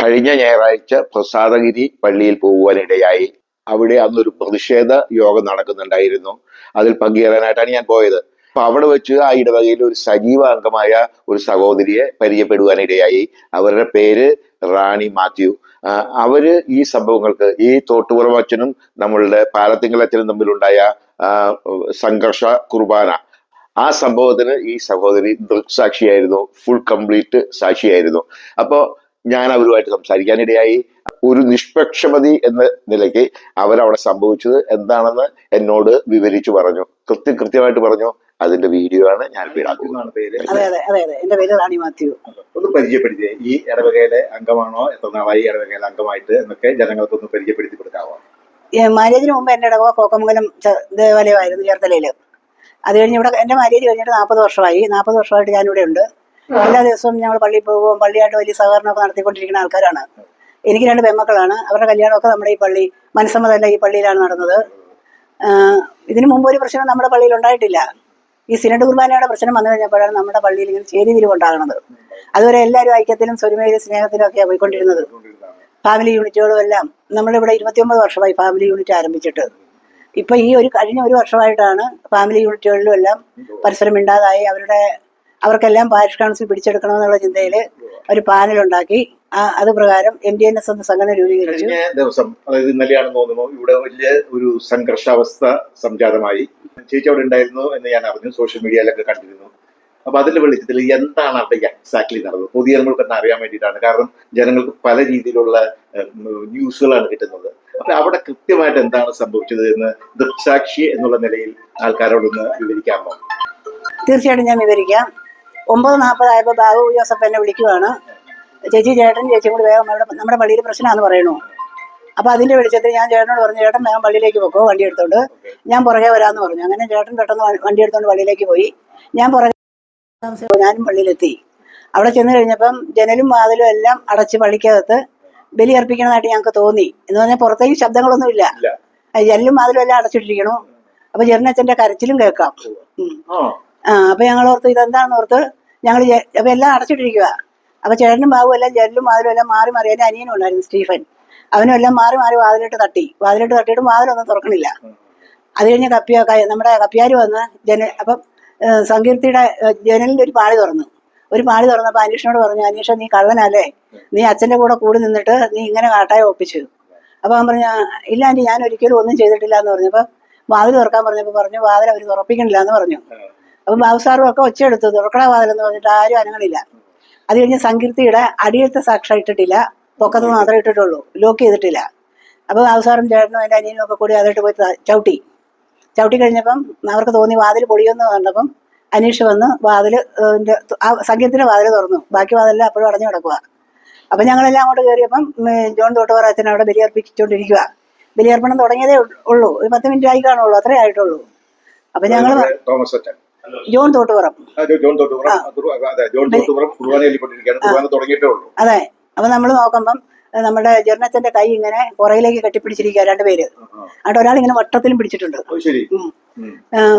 കഴിഞ്ഞ ഞായറാഴ്ച പ്രസാദഗിരി പള്ളിയിൽ പോകുവാനിടയായി. അവിടെ അന്നൊരു പ്രതിഷേധ യോഗം നടക്കുന്നുണ്ടായിരുന്നു. അതിൽ പങ്കേറാനായിട്ടാണ് ഞാൻ പോയത്. അപ്പൊ അവിടെ വെച്ച് ആ ഇടവകയിൽ ഒരു സജീവ അംഗമായ ഒരു സഹോദരിയെ പരിചയപ്പെടുവാനിടയായി. അവരുടെ പേര് റാണി മാത്യു. അവർ ഈ സംഭവങ്ങൾക്ക് ഈ തോട്ടുപുറം അച്ഛനും നമ്മളുടെ പാലത്തിങ്കൽ അച്ഛനും തമ്മിലുണ്ടായ സംഘർഷ കുർബാന. ആ സംഭവത്തിന് ഈ സഹോദരി ദൃക്സാക്ഷിയായിരുന്നു. Full complete സാക്ഷിയായിരുന്നു. അപ്പോ ഞാൻ അവരുമായിട്ട് സംസാരിക്കാനിടയായി. ഒരു നിഷ്പക്ഷമതി എന്ന നിലയ്ക്ക് അവരവിടെ സംഭവിച്ചത് എന്താണെന്ന് എന്നോട് വിവരിച്ചു പറഞ്ഞു. കൃത്യം കൃത്യമായിട്ട് പറഞ്ഞു. അതിന്റെ വീഡിയോ ആണ് ഞാൻ വീടാക്കുന്നത് പേര്. അതെ അതെ അതെ. അതെ എന്റെ പേര് റാണി മാത്യു. ഒന്ന് പരിചയപ്പെടുത്തി ഈ ഇടവകയിലെ അംഗമാണോ? എത്ര നാളായി ഇടവകയിലെ അംഗമായിട്ട്? എന്നൊക്കെ ജനങ്ങൾക്ക് ഒന്ന് പരിചയപ്പെടുത്തി കൊടുക്കാവോ? മാര്യേജിന് മുമ്പ് എന്റെ ഇടവ കോക്കമംഗലം ദേവാലയമായിരുന്നു ചേർത്തലയിൽ. അത് കഴിഞ്ഞ് ഇവിടെ എന്റെ മാര്യേജ് കഴിഞ്ഞിട്ട് നാൽപ്പത് വർഷമായി. നാൽപ്പത് വർഷമായിട്ട് ഞാനിവിടെ ഉണ്ട്. എല്ലാ ദിവസവും ഞങ്ങൾ പള്ളിയിൽ പോകുമ്പോൾ പള്ളിയായിട്ട് വലിയ സഹകരണമൊക്കെ നടത്തിക്കൊണ്ടിരിക്കുന്ന ആൾക്കാരാണ്. എനിക്ക് രണ്ട് പെൺമക്കളാണ് അവരുടെ കല്യാണമൊക്കെ നമ്മുടെ ഈ പള്ളി മനസ്സമ്മതല്ല ഈ പള്ളിയിലാണ് നടന്നത്. ഇതിന് മുമ്പ് ഒരു പ്രശ്നം നമ്മുടെ പള്ളിയിൽ ഉണ്ടായിട്ടില്ല. ഈ സിനഡ് കുർബാനയുടെ പ്രശ്നം വന്നു കഴിഞ്ഞപ്പോഴാണ് നമ്മുടെ പള്ളിയിൽ ഇങ്ങനെ ചേരി തിരിവുണ്ടാകുന്നത്. അതുവരെ എല്ലാവരും ഐക്യത്തിലും സ്വരുമയിലും സ്നേഹത്തിലും ഒക്കെയാണ് പോയിക്കൊണ്ടിരുന്നത്. ഫാമിലി യൂണിറ്റുകളും എല്ലാം നമ്മളിവിടെ ഇരുപത്തിയൊമ്പത് വർഷമായി ഫാമിലി യൂണിറ്റ് ആരംഭിച്ചിട്ട്. ഇപ്പൊ ഈ ഒരു കഴിഞ്ഞ ഒരു വർഷമായിട്ടാണ് ഫാമിലി യൂണിറ്റുകളിലും എല്ലാം പരസ്പരം മിണ്ടാതായി. അവരുടെ അവർക്കെല്ലാം പാരിഷ് കൗൺസിൽ പിടിച്ചെടുക്കണമെന്നുള്ള ചിന്തയിൽ ഒരു പാനൽ ഉണ്ടാക്കി അത് പ്രകാരം എം ഡി എൻ എസ് എന്ന സംഘടന രൂപീകരിച്ചു. ദിവസം അതായത് ഇന്നലെയാണെന്ന് തോന്നുന്നു ഇവിടെ വലിയ ഒരു സംഘർഷാവസ്ഥ സംജാതമായി. ചേച്ചി അവിടെ ഉണ്ടായിരുന്നു എന്ന് ഞാൻ അറിഞ്ഞു സോഷ്യൽ മീഡിയയിലൊക്കെ കണ്ടിരുന്നു. അപ്പൊ അതിന്റെ വെളിച്ചത്തിൽ എന്താണ് അവിടെ എക്സാക്ട്ലി നടന്നത്? പൊതുജനങ്ങൾക്ക് തന്നെ അറിയാൻ വേണ്ടിയിട്ടാണ്. കാരണം ജനങ്ങൾക്ക് പല രീതിയിലുള്ള ന്യൂസുകളാണ് കിട്ടുന്നത്. അപ്പൊ അവിടെ കൃത്യമായിട്ട് എന്താണ് സംഭവിച്ചത് എന്ന് ദൃക്സാക്ഷി എന്നുള്ള നിലയിൽ ആൾക്കാരോടൊന്ന് വിവരിക്കാമോ? തീർച്ചയായിട്ടും ഞാൻ വിവരിക്കാം. ഒമ്പത് നാൽപ്പതായപ്പോൾ ബാബു ജോസഫ് എന്നെ വിളിക്കുവാണ്. ചേച്ചി ചേട്ടൻ ചേച്ചിയും കൂടി വേഗം അവിടെ നമ്മുടെ പള്ളിയിൽ പ്രശ്നമാണെന്ന് പറയണു അപ്പോൾ അതിന്റെ വെളിച്ചത്തിൽ ഞാൻ ചേട്ടനോട് പറഞ്ഞു ചേട്ടൻ വേഗം പള്ളിയിലേക്ക് പോക്കോ വണ്ടി എടുത്തോണ്ട്. ഞാൻ പുറകെ വരാമെന്ന് പറഞ്ഞു. അങ്ങനെ ചേട്ടൻ പെട്ടെന്ന് വണ്ടി എടുത്തോണ്ട് പള്ളിയിലേക്ക് പോയി. ഞാൻ പുറകെ ഞാനും പള്ളിയിലെത്തി. അവിടെ ചെന്ന് കഴിഞ്ഞപ്പം ജനലും വാതിലും എല്ലാം അടച്ച് പള്ളിക്കകത്ത് ബലി അർപ്പിക്കണതായിട്ട് ഞങ്ങൾക്ക് തോന്നി. എന്ന് പറഞ്ഞാൽ പുറത്തേക്ക് ശബ്ദങ്ങളൊന്നുമില്ല ജനലും വാതിലും എല്ലാം അടച്ചിട്ടിരിക്കണു. അപ്പൊ ജെറിനച്ഛന്റെ കരച്ചിലും കേൾക്കാം. ആ അപ്പൊ ഞങ്ങൾ ഓർത്ത് ഇതെന്താണെന്ന് ഓർത്ത് ഞങ്ങൾ അപ്പൊ എല്ലാം അടച്ചിട്ടിരിക്കുക അപ്പൊ ചേട്ടനും ബാബു എല്ലാം ജനലും വാതിലും എല്ലാം മാറി മാറി. എന്റെ അനിയനും ഉണ്ടായിരുന്നു സ്റ്റീഫൻ. അവനും എല്ലാം മാറി മാറി വാതിലിട്ട് തട്ടി. വാതിലിട്ട് തട്ടിയിട്ട് വാതിലൊന്നും തുറക്കണില്ല. അത് കഴിഞ്ഞ കപ്പിയ നമ്മുടെ കപ്പിയാര് വന്ന് ജന അപ്പം സങ്കീർത്തിയുടെ ജനലിന്റെ ഒരു പാളി തുറന്നു. ഒരു പാളി തുറന്നപ്പോൾ അനീഷിനോട് പറഞ്ഞു അനീഷ നീ കള്ളനല്ലേ? നീ അച്ഛന്റെ കൂടെ കൂടി നിന്നിട്ട് നീ ഇങ്ങനെ കാട്ടായ ഒപ്പിച്ചു. അപ്പൊ അവൻ പറഞ്ഞു ഇല്ല ആന്റി ഞാൻ ഒരിക്കലും ഒന്നും ചെയ്തിട്ടില്ല എന്ന് പറഞ്ഞപ്പോ വാതിൽ തുറക്കാൻ പറഞ്ഞപ്പോ പറഞ്ഞു വാതിൽ അവർ തുറപ്പിക്കണില്ല എന്ന് പറഞ്ഞു. അപ്പൊ ബാബുസാറും ഒക്കെ ഒച്ചയെടുത്തു തുറക്കണ വാതിലെന്ന് പറഞ്ഞിട്ട് ആരും അനങ്ങളില്ല അത് കഴിഞ്ഞ് സങ്കീർത്തിയുടെ അടിയത്തെ സാക്ഷ ഇട്ടിട്ടില്ല. പൊക്കത്ത് മാത്രമേ ഇട്ടിട്ടുള്ളൂ. ലോക്ക് ചെയ്തിട്ടില്ല. അപ്പോൾ ബാബുസാറും ചേട്ടനും എന്റെ അനിയനും ഒക്കെ കൂടി അതിട്ട് പോയി ചവിട്ടി. ചവിട്ടി കഴിഞ്ഞപ്പം അവർക്ക് തോന്നി വാതിൽ പൊളിയെന്ന് കണ്ടപ്പം അനീഷ് വന്ന് വാതിൽ ആ സംഗീതത്തിന്റെ വാതിൽ തുറന്നു. ബാക്കി വാതിലെല്ലാം അപ്പോഴും അടഞ്ഞു കിടക്കുക അപ്പം ഞങ്ങളെല്ലാം അങ്ങോട്ട് കയറിയപ്പം ജോൺ തോട്ടുപാറ അവിടെ ബലിയർപ്പിച്ചുകൊണ്ടിരിക്കുക ബലിയർപ്പണം തുടങ്ങിയതേ ഉള്ളൂ. ഒരു പത്ത് മിനിറ്റ് ആയി കാണുള്ളൂ. അത്രേ ആയിട്ടുള്ളൂ. അപ്പം ഞങ്ങൾ തോമസ് ജോൺ തോട്ടുപുറം. ജോൺ തോട്ടുപുറം. അതെ ജോൺ തോട്ടുപുറം കുർബാന തുടങ്ങിയിട്ടേ ഉള്ളൂ. അതെ. അപ്പം നമ്മൾ നോക്കുമ്പം നമ്മുടെ ജർണത്തിന്റെ കൈ ഇങ്ങനെ പുറയിലേക്ക് കെട്ടിപ്പിടിച്ചിരിക്കുക രണ്ടുപേര് അവിടെ ഒരാൾ ഇങ്ങനെ വട്ടത്തിലും പിടിച്ചിട്ടുണ്ട്.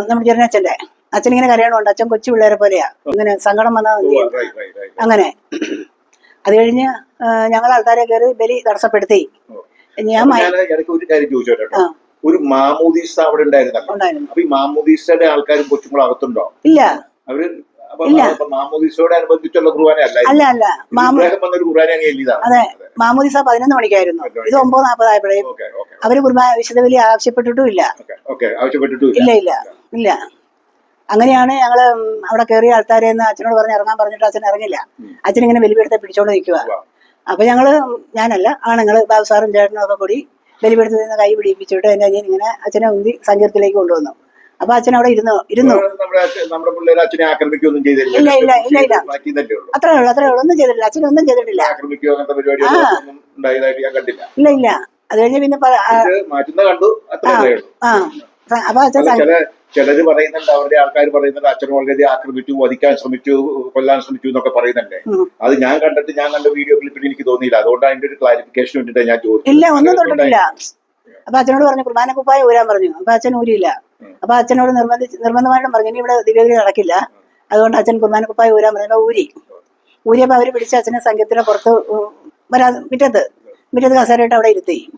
നമ്മുടെ ജർണച്ചന്റെ. അച്ഛൻ ഇങ്ങനെ കരയണമുണ്ട് അച്ഛൻ കൊച്ചു പിള്ളേരെ പോലെയാ. ഇങ്ങനെ സങ്കടം right. അങ്ങനെ. അത് കഴിഞ്ഞ് ഞങ്ങൾ ആൾക്കാരെ കയറി ബലി തടസ്സപ്പെടുത്തി. ഞാൻ ഒരു കാര്യം ചോദിച്ചോട്ടെ. ഒരു മാമൂദീസ അവിടെ ഉണ്ടായിരുന്നല്ലോ ഉണ്ടായിരുന്നു. അപ്പൊ ഈ മാമൂദീസയുടെ ആൾക്കാരും കൊച്ചുങ്ങളും അകത്തുണ്ടോ? ഇല്ല. അവർ മാമോദീസയോട് അനുബന്ധിച്ചുള്ള കുർബാന അല്ല? അല്ല വന്നൊരു കുർബാന അതെ. മാമൂദിസ പതിനൊന്ന് മണിക്കായിരുന്നു. ഇത് ഒമ്പത് നാൽപ്പതായപ്പോഴേ അവർ കുർബാന വിശദവലി ബലി ആവശ്യപ്പെട്ടിട്ടും ഇല്ല ഇല്ല ഇല്ല ഇല്ല. അങ്ങനെയാണ് ഞങ്ങൾ അവിടെ കയറിയ ആൾക്കാരെ എന്ന് അച്ഛനോട് പറഞ്ഞ് ഇറങ്ങാൻ പറഞ്ഞിട്ട് അച്ഛൻ ഇറങ്ങില്ല. അച്ഛൻ ഇങ്ങനെ ബലിപീഠത്തെ പിടിച്ചോണ്ട് നിൽക്കുക അപ്പൊ ഞങ്ങൾ ഞാനല്ല ആണുങ്ങൾ ബാബു സാറും ചേട്ടനും ഒക്കെ കൂടി ബലിപീഠത്തിൽ നിന്ന് കൈ പിടിപ്പിച്ചിട്ട് എന്റെ അനിയൻ ഇങ്ങനെ അച്ഛനെ ഉന്തി സങ്കീർത്തിലേക്ക് കൊണ്ടുവന്നു. അപ്പൊ അച്ഛൻ അവിടെ ഇരുന്നു ഇരുന്നു. അച്ഛൻ- ഇല്ല, ഇല്ല, ഇല്ല, ഇല്ല. അത്രേ ഉള്ളൂ അത്രേ ഉള്ളൂ. ഒന്നും ചെയ്തിട്ടില്ല. ചെയ്തിട്ടില്ല. ഉണ്ടായതായിട്ട് ഞാൻ കണ്ടില്ല. ഇല്ല ഇല്ല. അത് കഴിഞ്ഞ് പിന്നെ ആ, അപ്പൊ അച്ഛൻ അല്ല, സ- ചില ചിലര് പറയുന്നുണ്ട് അവരുടെ ആൾക്കാർ പറയുന്നുണ്ട് അച്ഛൻ വളരെ ആക്രമിച്ചു വധിക്കാൻ ശ്രമിച്ചു കൊല്ലാൻ ശ്രമിച്ചു എന്നൊക്കെ പറയുന്നുണ്ട്. അത് ഞാൻ കണ്ടിട്ട് ഞാൻ കണ്ട വീഡിയോ ക്ലിപ്പിൽ എനിക്ക് തോന്നിയില്ല. അതുകൊണ്ട് അതിന്റെ ഒരു ക്ലാരിഫിക്കേഷൻ വേണ്ടിട്ട് ഞാൻ ചോദിച്ചു. ഒന്നും തൊട്ടിട്ടില്ല. അപ്പൊ അച്ഛനോട് പറഞ്ഞു കുർബാന കുപ്പായ ഊരാൻ പറഞ്ഞു. അപ്പൊ അച്ഛൻ ഊരിയില്ല. അപ്പൊ അച്ഛനോട് നിർബന്ധിച്ച് നിർബന്ധമായിട്ടും പറഞ്ഞു ഇനി ഇവിടെ ദിവ്യഗിരി നടക്കില്ല. അതുകൊണ്ട് അച്ഛൻ കുർബാന കുപ്പായ ഊരാൻ പറഞ്ഞു. ഊരി. ഊരിയപ്പോ അവർ പിടിച്ച് അച്ഛനെ സംഘത്തിന് പുറത്ത് വരാ മുറ്റത്ത് മുറ്റത്ത് കസേരയിട്ട് അവിടെ ഇരുത്തി.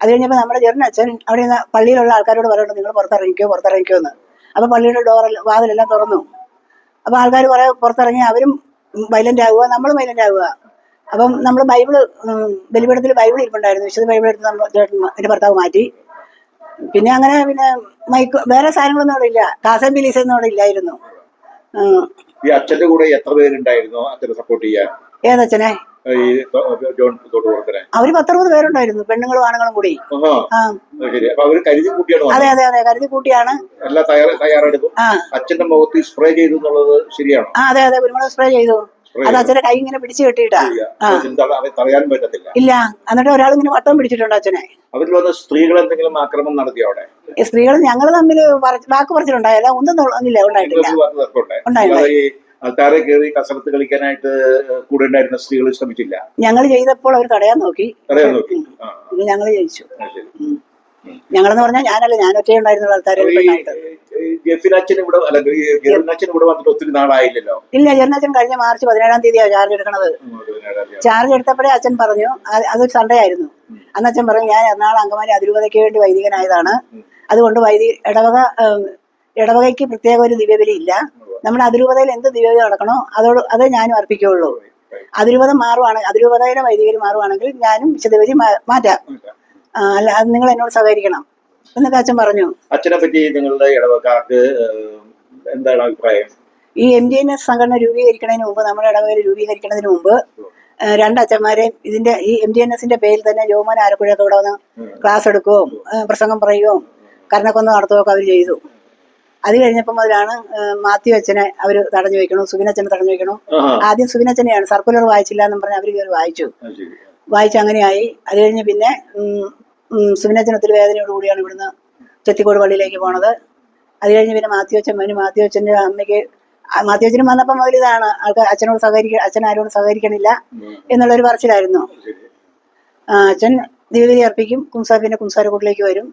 അത് കഴിഞ്ഞപ്പോൾ നമ്മുടെ ചെറിനച്ഛൻ അവിടെ നിന്ന് പള്ളിയിലുള്ള ആൾക്കാരോട് പറയുന്നത് നിങ്ങൾ പുറത്തിറങ്ങിക്കോ പുറത്തിറങ്ങിക്കോ എന്ന്. അപ്പോൾ പള്ളിയുടെ ഡോർ വാതിലെല്ലാം തുറന്നു. അപ്പോൾ ആൾക്കാർ കുറേ പുറത്തിറങ്ങി അവരും വൈലന്റ് ആവുക നമ്മളും വൈലന്റ് ആവുക. അപ്പം നമ്മൾ ബൈബിൾ ബലിപീഠത്തിൽ ബൈബിൾ ഇരിപ്പുണ്ടായിരുന്നു. വിശുദ്ധ ബൈബിൾ എടുത്ത് നമ്മൾ ചേട്ടൻ എന്റെ ഭർത്താവ് മാറ്റി. പിന്നെ അങ്ങനെ പിന്നെ മൈക്ക് വേറെ സാധനങ്ങളൊന്നും അവിടെ ഇല്ല. കാസൻ ബിലീസ് ഒന്നും അവിടെ ഇല്ലായിരുന്നു. ഈ അച്ഛന്റെ കൂടെ എത്ര പേരുണ്ടായിരുന്നു? അച്ഛനെ സപ്പോർട്ട് ചെയ്യാൻ. ഏതച്ഛനെ? ഈ ജോൺ അവർ പത്തറുപത് പേരുണ്ടായിരുന്നു പെണ്ണുങ്ങളും ആണുങ്ങളും കൂടി. ശരി. അപ്പൊ അവർ കരുതി കൂട്ടിയാണ് അതെ അതെ അതെ. കരുതി കൂട്ടിയാണ്. എല്ലാം തയ്യാറ തയ്യാറെടുക്കും. അച്ഛന്റെ മുഖത്ത് സ്പ്രേ ചെയ്തു എന്നുള്ളത് ശരിയാണോ? ആ അതെ അതെ. കുരുമുളക് സ്പ്രേ ചെയ്തു. അത് അച്ഛനെ കൈ ഇങ്ങനെ പിടിച്ചു കെട്ടിയിട്ടാ. ആ. തടയാൻ പറ്റത്തില്ല. ഇല്ല. എന്നിട്ട് ഒരാൾ ഇങ്ങനെ വട്ടം പിടിച്ചിട്ടുണ്ട് അച്ഛനെ. അവരിൽ വന്ന സ്ത്രീകൾ എന്തെങ്കിലും ആക്രമണം നടത്തി അവിടെ? സ്ത്രീകൾ ഞങ്ങൾ തമ്മിൽ വാക്ക് പറഞ്ഞിട്ടുണ്ടായല്ല ഒന്നും ഒന്നില്ല ഉണ്ടായിട്ടില്ല. ആൾക്കാരെ കയറി കസരത്ത് കളിക്കാനായിട്ട് കൂടെ ഉണ്ടായിരുന്ന സ്ത്രീകൾ ശ്രമിച്ചില്ല. ഞങ്ങൾ ചെയ്തപ്പോൾ അവർ തടയാൻ നോക്കി. തടയാൻ നോക്കി. ഇത് ഞങ്ങൾ ജയിച്ചു. ഞങ്ങളെന്ന് പറഞ്ഞാൽ ഞാനല്ല ഞാൻ ഒറ്റ ഉണ്ടായിരുന്ന ആൾക്കാരെ ഇവിടെ അല്ല ഇവിടെ വന്നിട്ട് ഒത്തിരി നാളായില്ലല്ലോ? ഇല്ല ജനനാച്ചൻ കഴിഞ്ഞ മാർച്ച് പതിനേഴാം തീയതിയാണ് ചാർജ് എടുക്കണത്. ചാർജ് എടുത്തപ്പോഴേ അച്ഛൻ പറഞ്ഞു അത് സൺഡേ ആയിരുന്നു. അന്ന് അച്ഛൻ പറഞ്ഞു ഞാൻ എറണാകുളം അങ്കമാലി അതിരൂപതയ്ക്ക് വേണ്ടി വൈദികനായതാണ്. അതുകൊണ്ട് വൈദിക ഇടവക ഇടവകയ്ക്ക് പ്രത്യേക ഒരു ദിവ്യബലി ഇല്ല. നമ്മുടെ അതിരൂപതയിൽ എന്ത് ദിവ്യത നടക്കണോ അതോട് അതേ ഞാനും അർപ്പിക്കുകയുള്ളൂ. അതിരൂപത മാറുവാണ് അതിരൂപതയുടെ വൈദികർ മാറുവാണെങ്കിൽ ഞാനും വിശദവരി മാറ്റാം. അല്ല അത് നിങ്ങൾ എന്നോട് സഹകരിക്കണം. എന്നൊക്കെ അച്ഛൻ പറഞ്ഞു. അച്ഛനെ പറ്റി നിങ്ങളുടെ ഇടവക്കാർക്ക് എന്താണ് അഭിപ്രായം? ഈ എം ഡി എൻ എസ് സംഘടന രൂപീകരിക്കുന്നതിന് മുമ്പ് നമ്മുടെ ഇടവകയിൽ രൂപീകരിക്കുന്നതിന് മുമ്പ് രണ്ടച്ഛന്മാരെയും ഇതിന്റെ ഈ എം ഡി എൻ എസിന്റെ പേരിൽ തന്നെ ജോമോൻ ആരക്കുഴയൊക്കെ ഇവിടെ വന്ന് ക്ലാസ് എടുക്കുകയും പ്രസംഗം പറയുകയും കരണക്കൊന്ന് നടത്തുകയൊക്കെ അവർ ചെയ്തു. അത് കഴിഞ്ഞപ്പോൾ മുതലാണ് ഏ, മാത്യു അച്ഛനെ അവർ തടഞ്ഞു വെക്കണു സുബിനച്ഛനെ തടഞ്ഞു വെക്കണു. ആദ്യം സുബിനച്ഛനെയാണ് സർക്കുലർ വായിച്ചില്ല എന്നും പറഞ്ഞ് അവർ കയറി വായിച്ചു. വായിച്ച അങ്ങനെയായി. അത് കഴിഞ്ഞ് പിന്നെ സുബിനച്ഛൻ ഒത്തിരി വേദനയോട് കൂടിയാണ് ഇവിടുന്ന് ചെത്തിക്കോട് പള്ളിയിലേക്ക് പോണത്. അത് കഴിഞ്ഞ് പിന്നെ മാത്യു അച്ഛൻ വന്നു. മാത്യു അച്ഛന്റെ അമ്മയ്ക്ക് മാത്യു അച്ഛനും വന്നപ്പം മുതൽ ഇതാണ് ആൾക്കാർ അച്ഛനോട് സഹകരിക്ക അച്ഛൻ ആരോട് സഹകരിക്കണില്ല എന്നുള്ളൊരു പറച്ചിലായിരുന്നു. അച്ഛൻ ദീപതി അർപ്പിക്കും കുംസാർ പിന്നെ കുംസാരക്കൂട്ടിലേക്ക് വരും.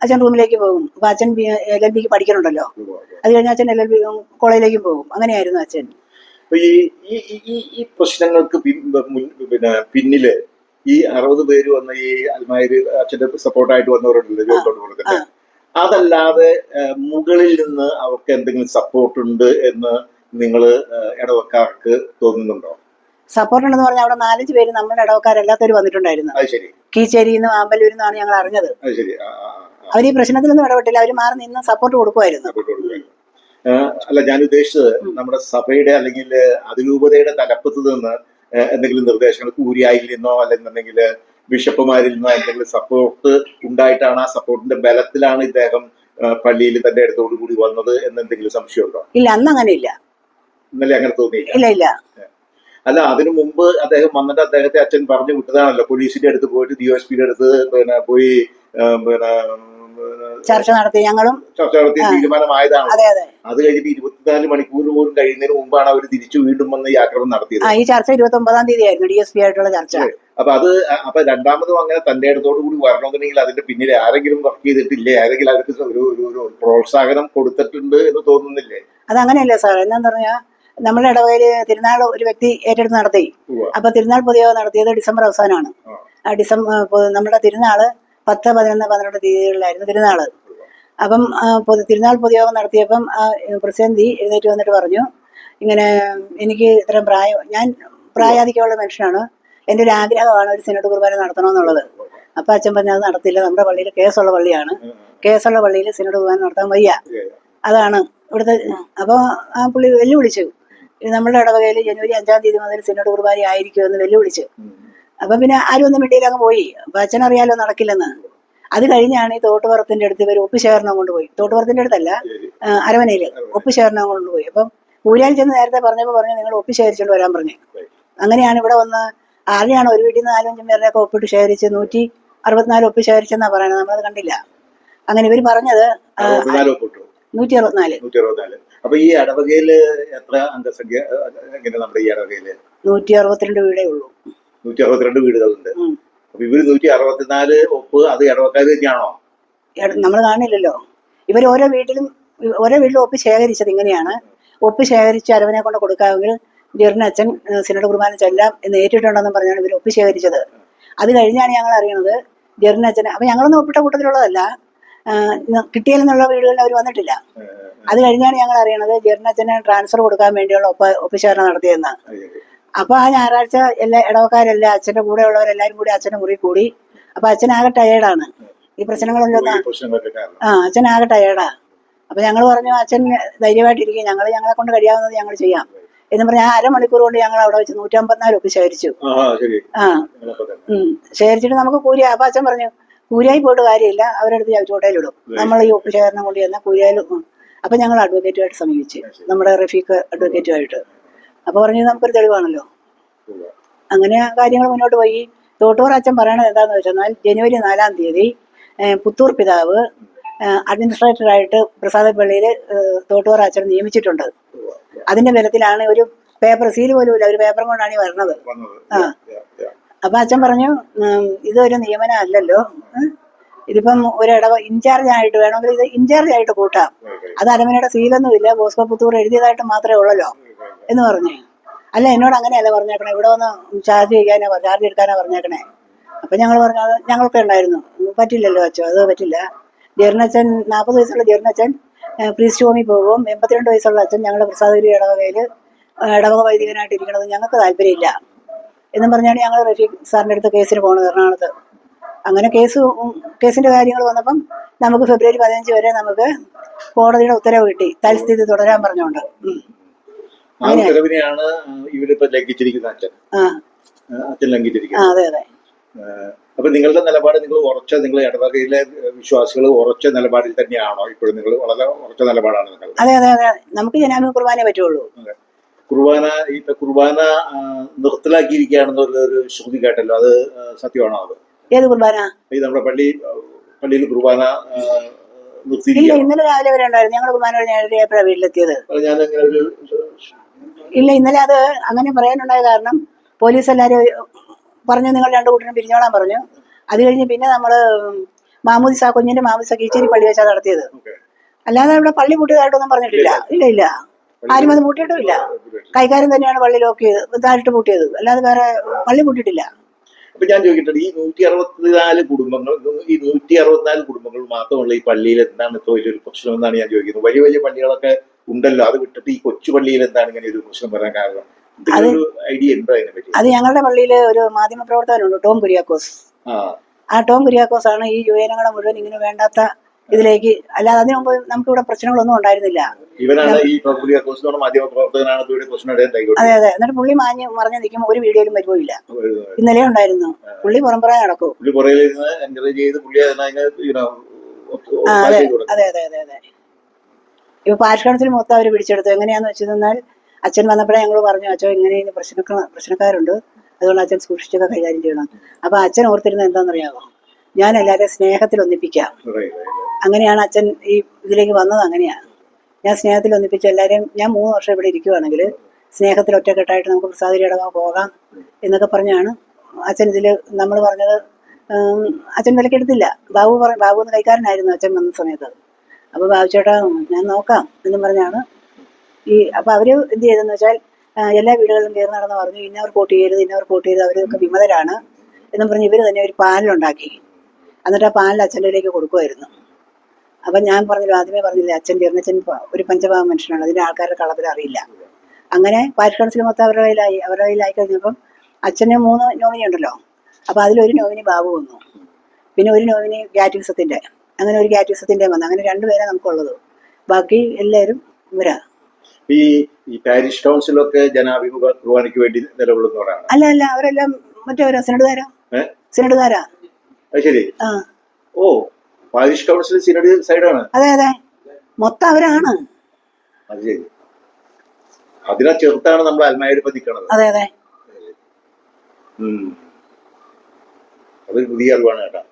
അച്ഛൻ റൂമിലേക്ക് പോകും. അപ്പൊ അച്ഛൻ എൽ എൽ ബിക്ക് പഠിക്കണുണ്ടല്ലോ. അത് കഴിഞ്ഞ് അച്ഛൻ എൽ എൽ ബി കോളേജിലേക്കും പോകും. അങ്ങനെയായിരുന്നു അച്ഛൻ. ഈ ഈ പ്രശ്നങ്ങൾക്ക് പിന്നെ പിന്നിൽ ഈ അറുപത് പേര് വന്ന ഈ അൽമാരി അച്ഛന്റെ സപ്പോർട്ടായിട്ട് വന്നവരുണ്ടല്ലോ അതല്ലാതെ മുകളിൽ നിന്ന് അവർക്ക് എന്തെങ്കിലും സപ്പോർട്ട് ഉണ്ട് എന്ന് നിങ്ങൾ ഇടവക്കാർക്ക് തോന്നുന്നുണ്ടോ? സപ്പോർട്ട് ഉണ്ടെന്ന് പറഞ്ഞാൽ അവിടെ നാലഞ്ച് പേര് നമ്മുടെ ഇടവക്കാരെല്ലാത്തവരും വന്നിട്ടുണ്ടായിരുന്നു. കീച്ചേരിയിൽ നിന്നും നിന്നാണ് ഞങ്ങൾ അറിഞ്ഞത്. ശരി. അവർ ഈ പ്രശ്നത്തിലൊന്നും ഇടപെട്ടില്ല. അവർ മാറി നിന്ന് സപ്പോർട്ട് കൊടുക്കുമായിരുന്നു അല്ല ഞാൻ ഉദ്ദേശിച്ചത് നമ്മുടെ സഭയുടെ അല്ലെങ്കിൽ അതിരൂപതയുടെ തലപ്പത്ത് നിന്ന് എന്തെങ്കിലും നിർദ്ദേശങ്ങൾ കൂരിയായിൽ നിന്നോ അല്ലെന്നുണ്ടെങ്കിൽ ബിഷപ്പുമാരിൽ നിന്നോ എന്തെങ്കിലും സപ്പോർട്ട് ഉണ്ടായിട്ടാണ് ആ സപ്പോർട്ടിന്റെ ബലത്തിലാണ് ഇദ്ദേഹം പള്ളിയിൽ തന്റെ അടുത്തോട് കൂടി വന്നത് എന്ന് എന്തെങ്കിലും സംശയമുണ്ടോ? ഇല്ല അന്ന് അങ്ങനെ ഇല്ല ഇന്നലെ അങ്ങനെ തോന്നിയില്ല. ഇല്ല ഇല്ല. അല്ല അതിനു മുമ്പ് അദ്ദേഹം വന്നിട്ട് അദ്ദേഹത്തെ അച്ഛൻ പറഞ്ഞു വിട്ടതാണല്ലോ. പോലീസിന്റെ അടുത്ത് പോയിട്ട് ഡി എസ് പിയുടെ അടുത്ത് പിന്നെ പോയി പിന്നെ ചർച്ച നടത്തി ഞങ്ങളും ചർച്ച നടത്തി തീരുമാനമായതാണ്. അതെ അതെ. അത് കഴിഞ്ഞിട്ട് ഇരുപത്തിനാല് മണിക്കൂർ പോലും കഴിയുന്നതിന് മുമ്പാണ് അവർ തിരിച്ചു വീണ്ടും വന്ന് യാത്ര ആക്രമണം നടത്തിയത്. ആ ഈ ചർച്ച ഇരുപത്തി ഒമ്പതാം തീയതി ആയിരുന്നു ഡി എസ് പി ആയിട്ടുള്ള ചർച്ച. അപ്പൊ അത് അപ്പൊ രണ്ടാമതും അങ്ങനെ തന്റെ ഇടത്തോടു കൂടി വരണമെന്നുണ്ടെങ്കിൽ അതിന്റെ പിന്നിൽ ആരെങ്കിലും വർക്ക് ചെയ്തിട്ടില്ലേ? ആരെങ്കിലും അവർക്ക് ഒരു ഒരു പ്രോത്സാഹനം കൊടുത്തിട്ടുണ്ട് എന്ന് തോന്നുന്നില്ലേ? അത് അങ്ങനെയല്ലേ സാർ. എന്താന്ന് പറഞ്ഞാൽ നമ്മുടെ ഇടവകയിൽ തിരുനാൾ ഒരു വ്യക്തി ഏറ്റെടുത്ത് നടത്തി. അപ്പൊ തിരുനാൾ പൊതുയോഗം നടത്തിയത് ഡിസംബർ അവസാനമാണ്. ആ. ഡിസംബർ നമ്മുടെ തിരുനാൾ പത്ത് പതിനൊന്ന് പന്ത്രണ്ട് തീയതികളിലായിരുന്നു തിരുനാൾ അപ്പം പൊതു- തിരുനാൾ പൊതുയോഗം നടത്തിയപ്പം ആ പ്രസിഡന്റി എഴുന്നേറ്റ് വന്നിട്ട് പറഞ്ഞു ഇങ്ങനെ എനിക്ക് ഇത്രയും പ്രായം ഞാൻ പ്രായാധിക്യമുള്ള മനുഷ്യനാണ്. എന്റെ ഒരു ആഗ്രഹമാണ് ഒരു സിനഡ് കുർബാന നടത്തണമെന്നുള്ളത്. അപ്പം അച്ഛൻ പറഞ്ഞു അത് നടത്തില്ല. നമ്മുടെ പള്ളിയിൽ കേസുള്ള പള്ളിയാണ്. കേസുള്ള പള്ളിയിൽ സിനഡ് കുർബാന നടത്താൻ വയ്യ. അതാണ് ഇവിടുത്തെ അപ്പോൾ ആ പുള്ളി വെല്ലുവിളിച്ചു. നമ്മുടെ ഇടവകയിൽ ജനുവരി അഞ്ചാം തീയതി മുതൽ സിനഡ് കുർബാന ആയിരിക്കുമെന്ന് വെല്ലുവിളിച്ചു. അപ്പം പിന്നെ ആരും ഒന്നും മിണ്ടിയിൽ അങ്ങ് പോയി. അപ്പൊ അച്ഛനറിയാലോ നടക്കില്ലെന്ന്. അത് കഴിഞ്ഞാണ് ഈ തോട്ടുപുറത്തിന്റെ അടുത്ത് ഇവർ ഒപ്പ് ശേഖരണം കൊണ്ടുപോയി തോട്ടുപുറത്തിന്റെ അടുത്തല്ല അരമനയിൽ അരവനയിൽ ഒപ്പ് ശേഖരണം കൊണ്ടുപോയി അപ്പം കൂലിയാൽ ചെന്ന് നേരത്തെ പറഞ്ഞപ്പോൾ പറഞ്ഞു നിങ്ങൾ ഒപ്പ് ശേഖരിച്ചുകൊണ്ട് വരാൻ പറഞ്ഞു. അങ്ങനെയാണ് ഇവിടെ വന്ന് ആരെയാണ് ഒരു വീട്ടിൽ നിന്ന് നാലഞ്ചും പേരുടെയൊക്കെ ഒപ്പിട്ട് ശേഖരിച്ച് നൂറ്റി അറുപത്തിനാല് ഒപ്പ് ശേഖരിച്ചെന്നാ പറയുന്നത് നമ്മളത് കണ്ടില്ല. അങ്ങനെ ഇവർ പറഞ്ഞത് നൂറ്റി അറുപത്തിനാല് അപ്പൊ ഈ അടവകയിൽ എത്ര അംഗസംഖ്യ നമ്മുടെ ഈ അടവകയിൽ? നൂറ്റി അറുപത്തിരണ്ട് വീടേ ഉള്ളൂ. നൂറ്റി അറുപത്തിരണ്ട് വീടുകളുണ്ട്. അപ്പൊ ഇവർ നൂറ്റി അറുപത്തിനാല് ഒപ്പ് അത് ഇടവക്കാർ തന്നെയാണോ? നമ്മൾ കാണില്ലല്ലോ. ഇവർ ഓരോ വീട്ടിലും ഓരോ വീട്ടിലും ഒപ്പ് ശേഖരിച്ചത് ഇങ്ങനെയാണ്. ഒപ്പ് ശേഖരിച്ച് അരവനെ കൊണ്ട് കൊടുക്കാമെങ്കിൽ ജെറിന് അച്ഛൻ സിനഡ് കുർബാന ചെല്ലാം എന്ന് ഏറ്റിട്ടുണ്ടെന്ന് പറഞ്ഞാണ് ഇവർ ഒപ്പ് ശേഖരിച്ചത്. അത് കഴിഞ്ഞാണ് ഞങ്ങൾ അറിയണത് ജെറിന് അച്ഛൻ അപ്പൊ ഞങ്ങളൊന്നും ഒപ്പിട്ട കൂട്ടത്തിലുള്ളതല്ല. കിട്ടിയാലെന്നുള്ള വീടുകളിൽ അവർ വന്നിട്ടില്ല. അത് കഴിഞ്ഞാണ് ഞങ്ങൾ അറിയണത് ജെറിന് അച്ഛന് ട്രാൻസ്ഫർ കൊടുക്കാൻ വേണ്ടിയുള്ള ഒപ്പ ശേഖരണം നടത്തിയെന്ന് അപ്പൊ ആ ഞായറാഴ്ച എല്ലാ ഇടവക്കാരെല്ലാം അച്ഛന്റെ കൂടെ ഉള്ളവരെല്ലാരും കൂടി അച്ഛന്റെ മുറി കൂടി. അപ്പൊ അച്ഛനാകെ ടയേർഡാണ് ഈ പ്രശ്നങ്ങളെല്ലാം കാരണം. ആ അച്ഛനാകെ ടയേർഡാ അപ്പൊ ഞങ്ങൾ പറഞ്ഞു അച്ഛൻ ധൈര്യമായിട്ടിരിക്കും. ഞങ്ങൾ ഞങ്ങളെ കൊണ്ട് കഴിയാവുന്നത് ഞങ്ങൾ ചെയ്യാം. എന്ന് പറഞ്ഞ ആ അരമണിക്കൂർ കൊണ്ട് ഞങ്ങൾ അവിടെ വെച്ച് നൂറ്റമ്പത്തിനാല് ഒക്കെ ശേഖരിച്ചു. ആ ശേഖരിച്ചിട്ട് നമുക്ക് കൂലി അപ്പൊ അച്ഛൻ പറഞ്ഞു കൂലിയായി പോയിട്ട് കാര്യമില്ല. അവരെടുത്ത് ഇടും നമ്മൾ ഈ ഒപ്പ് ശേഖരണം കൊണ്ട് ചെന്നാൽ കൂലിയായാലും ഉം. അപ്പൊ ഞങ്ങൾ അഡ്വക്കേറ്റുമായിട്ട് സമീപിച്ചു. നമ്മുടെ റഫീഖ് അഡ്വക്കേറ്റുമായിട്ട് അപ്പൊ പറഞ്ഞു നമുക്കൊരു തെളിവാണല്ലോ. അങ്ങനെ കാര്യങ്ങൾ മുന്നോട്ട് പോയി തോട്ടൂർ അച്ഛൻ പറയണത് എന്താണെന്ന് വെച്ചാൽ ജനുവരി നാലാം തീയതി പുത്തൂർ പിതാവ് അഡ്മിനിസ്ട്രേറ്ററായിട്ട് പ്രസാദപ്പള്ളിയിൽ തോട്ടൂർ അച്ഛൻ നിയമിച്ചിട്ടുണ്ട്. അതിന്റെ ബലത്തിലാണ് ഒരു പേപ്പർ സീൽ പോലും ഇല്ല ഒരു പേപ്പറും കൊണ്ടാണ് ഈ വരണത് ആ. അപ്പൊ അച്ഛൻ പറഞ്ഞു ഇതൊരു നിയമനം അല്ലല്ലോ ഇതിപ്പം ഒരു ഇടവ ഇൻചാർജ് ആയിട്ട് വേണമെങ്കിൽ ഇത് ഇൻചാർജ് ആയിട്ട് കൂട്ടാം. അത് അരമനയുടെ സീലൊന്നും ഇല്ല ബോസ്കോ പുത്തൂർ എഴുതിയതായിട്ട് മാത്രമേ ഉള്ളല്ലോ എന്ന് പറഞ്ഞു. അല്ല എന്നോട് അങ്ങനെയല്ല പറഞ്ഞേക്കണേ. ഇവിടെ വന്ന് ചാർജ് ചെയ്യാനാ ചാർജ് എടുക്കാനാ പറഞ്ഞേക്കണേ. അപ്പം ഞങ്ങൾ പറഞ്ഞു അത് ഞങ്ങൾക്ക് ഉണ്ടായിരുന്നു. പറ്റില്ലല്ലോ അച്ഛോ അത് പറ്റില്ല. ജീർണച്ചൻ നാൽപ്പത് വയസ്സുള്ള ജീർണച്ചൻ പ്രീസ്റ്റ് ഹോമിൽ പോകും. എൺപത്തിരണ്ട് വയസ്സുള്ള അച്ഛൻ ഞങ്ങളുടെ പ്രസാദഗിരി ഇടവകയിൽ ഇടവക വൈദികനായിട്ട് ഇരിക്കണത് ഞങ്ങൾക്ക് താല്പര്യമില്ല. എന്നും പറഞ്ഞാണ് ഞങ്ങൾ റഫീഖ് സാറിന്റെ അടുത്ത് കേസിന് പോകുന്നത് എറണാകുളത്ത്. അങ്ങനെ കേസ് കേസിന്റെ കാര്യങ്ങൾ വന്നപ്പം നമുക്ക് ഫെബ്രുവരി പതിനഞ്ച് വരെ നമുക്ക് കോടതിയുടെ ഉത്തരവ് കിട്ടി. തൽസ്ഥിതി തുടരാൻ പറഞ്ഞുകൊണ്ട്. ആ ഉത്തരവിനെയാണ് ഇവരിപ്പോ ലംഘിച്ചിരിക്കുന്ന അച്ഛൻ. അച്ഛൻ ലംഘിച്ചിരിക്കുന്നത്. അപ്പൊ നിങ്ങളുടെ നിലപാട് നിങ്ങൾ ഉറച്ച നിങ്ങൾ ഇടവകയിലെ വിശ്വാസികൾ ഉറച്ച നിലപാടിൽ തന്നെയാണോ ഇപ്പോഴും നിങ്ങൾ വളരെ ഉറച്ച നിലപാടാണ് നിങ്ങൾ അതെ അതെ അതെ. നമുക്ക് ജനാമി കുർബാനേ പറ്റുള്ളൂ. കുർബാന ഇപ്പൊ കുർബാന നിർത്തലാക്കിയിരിക്കുകയാണെന്നുള്ള ഒരു ശ്രുതി കേട്ടല്ലോ. അത് സത്യമാണോ അത്? ഏത് കുർബാന? ഈ നമ്മുടെ പള്ളി പള്ളിയിൽ കുർബാന നിർത്തിയിരിക്കുകയാണ്? ഇന്നലെ രാവിലെ വരെ ഉണ്ടായിരുന്നു. ഞങ്ങൾ കുർബാന ഞാൻ ഏഴരയായപ്പോഴാണ് വീട്ടിലെത്തിയത്. ഞാൻ ഒരു ഇല്ല ഇന്നലെ അത് അങ്ങനെ പറയാനുണ്ടായ കാരണം പോലീസ് എല്ലാവരും പറഞ്ഞു നിങ്ങൾ രണ്ടു കൂട്ടരും പിരിഞ്ഞോളാൻ പറഞ്ഞു. അത് കഴിഞ്ഞ് പിന്നെ നമ്മൾ മാമൂദിസ കുഞ്ഞിന്റെ മാമൂദിസ കീച്ചേരി പള്ളി വെച്ചാൽ നടത്തിയത്. അല്ലാതെ ഇവിടെ പള്ളി പൂട്ടിയതായിട്ടൊന്നും പറഞ്ഞിട്ടില്ല. ഇല്ല ഇല്ല. ആരും അത് പൂട്ടിയിട്ടുമില്ല കൈകാര്യം തന്നെയാണ് പള്ളി ലോക്ക് ചെയ്ത് ഇതായിട്ട് പൂട്ടിയത്. അല്ലാതെ വേറെ പള്ളി പൂട്ടിയിട്ടില്ല. അപ്പൊ ഞാൻ ചോദിക്കട്ടെ ഈ നൂറ്റി അറുപത്തിനാല് കുടുംബങ്ങൾ ഈ നൂറ്റി അറുപത്തിനാല് കുടുംബങ്ങൾ മാത്രമുള്ള ഈ പള്ളിയിൽ എന്താണ് ഇപ്പോൾ വലിയൊരു പ്രശ്നം എന്നാണ് ഞാൻ ചോദിക്കുന്നത്? വലിയ വലിയ പള്ളികളൊക്കെ ഉണ്ടല്ലോ അത് വിട്ടിട്ട് ഈ കൊച്ചു പള്ളിയിൽ എന്താണ് ഇങ്ങനെ ഒരു പ്രശ്നം വരാൻ കാരണം? ഐഡിയ ഉണ്ടോ അതിനെ പറ്റി? അത് ഞങ്ങളുടെ പള്ളിയിൽ ഒരു മാധ്യമ പ്രവർത്തകനുണ്ട് ടോം കുര്യാക്കോസ്. ആ. ടോം കുര്യാക്കോസ് ആണ് ഈ യുവജനങ്ങളെ മുഴുവൻ ഇങ്ങനെ വേണ്ടാത്ത ഇതിലേക്ക് അല്ലാതെ അതിനു മുമ്പ് നമുക്ക് ഇവിടെ പ്രശ്നങ്ങളൊന്നും ഉണ്ടായിരുന്നില്ല. ഇവനാണ് ഈ മാധ്യമ പ്രവർത്തകനാണ് അതെ അതെ. എന്നിട്ട് പുള്ളി മാഞ്ഞ് മറിഞ്ഞ് നിൽക്കുമ്പോൾ ഒരു വീഡിയോയിലും വരുമില്ല ഇന്നലെ ഉണ്ടായിരുന്നു. പുള്ളി പുറംപുറ നടക്കും. പുള്ളി എൻകറേജ് ചെയ്ത് അതിനെ അതെ അതെ അതെ അതെ. അതെ ഇപ്പൊ പാരിഷണത്തിൽ മൊത്തം അവർ പിടിച്ചെടുത്തു. എങ്ങനെയാന്ന് വെച്ചിരുന്നാൽ അച്ഛൻ വന്നപ്പോഴേ ഞങ്ങൾ പറഞ്ഞു അച്ഛൻ ഇങ്ങനെ പ്രശ്നക്ക പ്രശ്നക്കാരുണ്ട്. അതുകൊണ്ട് അച്ഛൻ സൂക്ഷിച്ചൊക്കെ കൈകാര്യം ചെയ്യണം. അപ്പൊ അച്ഛൻ ഓർത്തിരുന്നത് എന്താണെന്നറിയാമോ ഞാൻ എല്ലാവരെയും സ്നേഹത്തിൽ ഒന്നിപ്പിക്കാം. അങ്ങനെയാണ് അച്ഛൻ ഈ ഇതിലേക്ക് വന്നത് അങ്ങനെയാണ്. ഞാൻ സ്നേഹത്തിൽ ഒന്നിപ്പിച്ച് എല്ലാവരെയും ഞാൻ മൂന്ന് വർഷം ഇവിടെ ഇരിക്കുവാണെങ്കിൽ സ്നേഹത്തിൽ ഒറ്റക്കെട്ടായിട്ട് നമുക്ക് പ്രസാദിരി ഇടവ പോകാം എന്നൊക്കെ പറഞ്ഞാണ് അച്ഛൻ ഇതിൽ നമ്മൾ പറഞ്ഞത്. അച്ഛൻ വിലക്കെടുത്തില്ല. ബാബു പറ ബാബു എന്ന് കൈക്കാരനായിരുന്നു അച്ഛൻ വന്ന സമയത്ത്. അപ്പോൾ ബാബുച്ചേട്ടാ ഞാൻ നോക്കാം എന്ന് പറഞ്ഞാണ്. ഈ അപ്പോൾ അവർ എന്ത് ചെയ്തെന്ന് വെച്ചാൽ എല്ലാ വീടുകളിലും കയറി നടന്ന് പറഞ്ഞു ഇന്നവർ വോട്ട് ചെയ്യരുത് ഇന്നവർ വോട്ട് ചെയ്ത് അവരൊക്കെ വിമതരാണ് എന്നും പറഞ്ഞ് ഇവർ തന്നെ ഒരു പാനലുണ്ടാക്കി. എന്നിട്ട് ആ പാനൽ അച്ഛന്റെ കൊടുക്കുമായിരുന്നു അപ്പം ഞാൻ പറഞ്ഞില്ല ആദ്യമേ പറഞ്ഞില്ല അച്ഛൻ പ- ഒരു പഞ്ചഭാവ മനുഷ്യനാണ് അതിന്റെ ആൾക്കാരുടെ കളത്തിൽ അറിയില്ല. അങ്ങനെ പാരിഷ് കൗൺസിൽ മൊത്തം അവരുടെ കയ്യിലായി അവരുടെ കയ്യിലായി കഴിഞ്ഞപ്പം അച്ഛന് മൂന്ന് നോമിനി ഉണ്ടല്ലോ അപ്പോൾ അതിലൊരു നോമിനി ബാബു വന്നു. പിന്നെ ഒരു നോമിനി ഗാറ്റിവിസത്തിന്റെ അങ്ങനെ ഒരു കാറ്റിസത്തിന്റെ വന്നു. അങ്ങനെ രണ്ടുപേരെ നമുക്കുള്ളത്. ബാക്കി എല്ലാവരും ഇവരാ. ഈ ഈ പാരിഷ് കൗൺസിലൊക്കെ ജനാഭിമുഖ കുർബാനയ്ക്ക് വേണ്ടി നിലകൊള്ളുന്നവരാണ്. അല്ല അല്ല അവരെല്ലാം മറ്റവരാ സിനഡുകാരാ? സിനഡുകാരാ. ശരി. ഓ പാരിഷ് കൗൺസിൽ സിനഡ് സൈഡാണ്. അതെ അതെ. മൊത്തം അവരാണ്. അത് ശരി. അതിനെ ചെറുത്താണ് നമ്മൾ അൽമായരിപ്പം നിൽക്കുന്നത് അതെ അതെ. അതൊരു പുതിയ അറിവാണ് കേട്ടോ.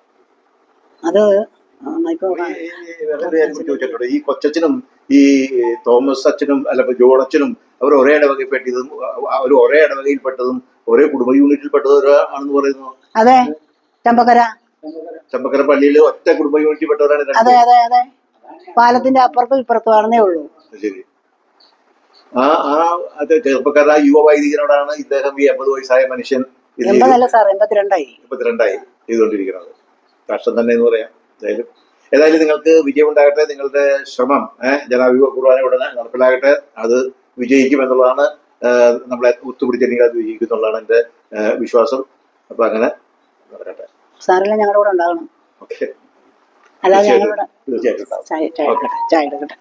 അത് ഈ- ഈ- കൊച്ചച്ഛനും ഈ തോമസ് അച്ഛനും അല്ല അച്ഛനും അവർ ഒരേ ഇടവകയിൽപ്പെട്ടതും അവർ ഒരേ ഇടവകയിൽപ്പെട്ടതും ഒരേ കുടുംബ യൂണിറ്റിൽ ആണെന്ന് പറയുന്നു. അതെ. ചമ്പക്കര. ചമ്പക്കര പള്ളിയിൽ ഒറ്റ കുടുംബ യൂണിറ്റിൽപ്പെട്ടവരാണ് അതെ അതെ അതെ. പാലത്തിന്റെ അപ്പുറത്തും ഇപ്പുറത്തും ആണെന്നേ ഉള്ളൂ ശരി. ആ ആ അതെ ചെറുപ്പക്കാരുടെ ആ യുവ വൈദികനോടാണ് ഇദ്ദേഹം ഈ എൺപത് വയസ്സായ മനുഷ്യൻ എൺപതല്ല സാർ എൺപത്തിരണ്ടായി. എൺപത്തിരണ്ടായി ചെയ്തുകൊണ്ടിരിക്കുന്നത്. കഷ്ടം തന്നെ എന്ന് പറയാം. ഏതായാലും ഏതായാലും നിങ്ങൾക്ക് വിജയം ഉണ്ടാകട്ടെ നിങ്ങളുടെ ശ്രമം ജനാഭിമുഖ കുർബാന ഉടനെ നടപ്പിലാകട്ടെ അത് വിജയിക്കും എന്നുള്ളതാണ് നമ്മളെ ഒത്തുപിടിച്ചെങ്കിൽ അത് വിജയിക്കും എന്നുള്ളതാണ് എന്റെ വിശ്വാസം. അപ്പൊ അങ്ങനെ നടക്കട്ടെ. സാറല്ല ഞങ്ങളുടെ കൂടെ ഉണ്ടാകണം. ഓക്കെ. തീർച്ചയായിട്ടും. ചായ എടുക്കട്ടെ.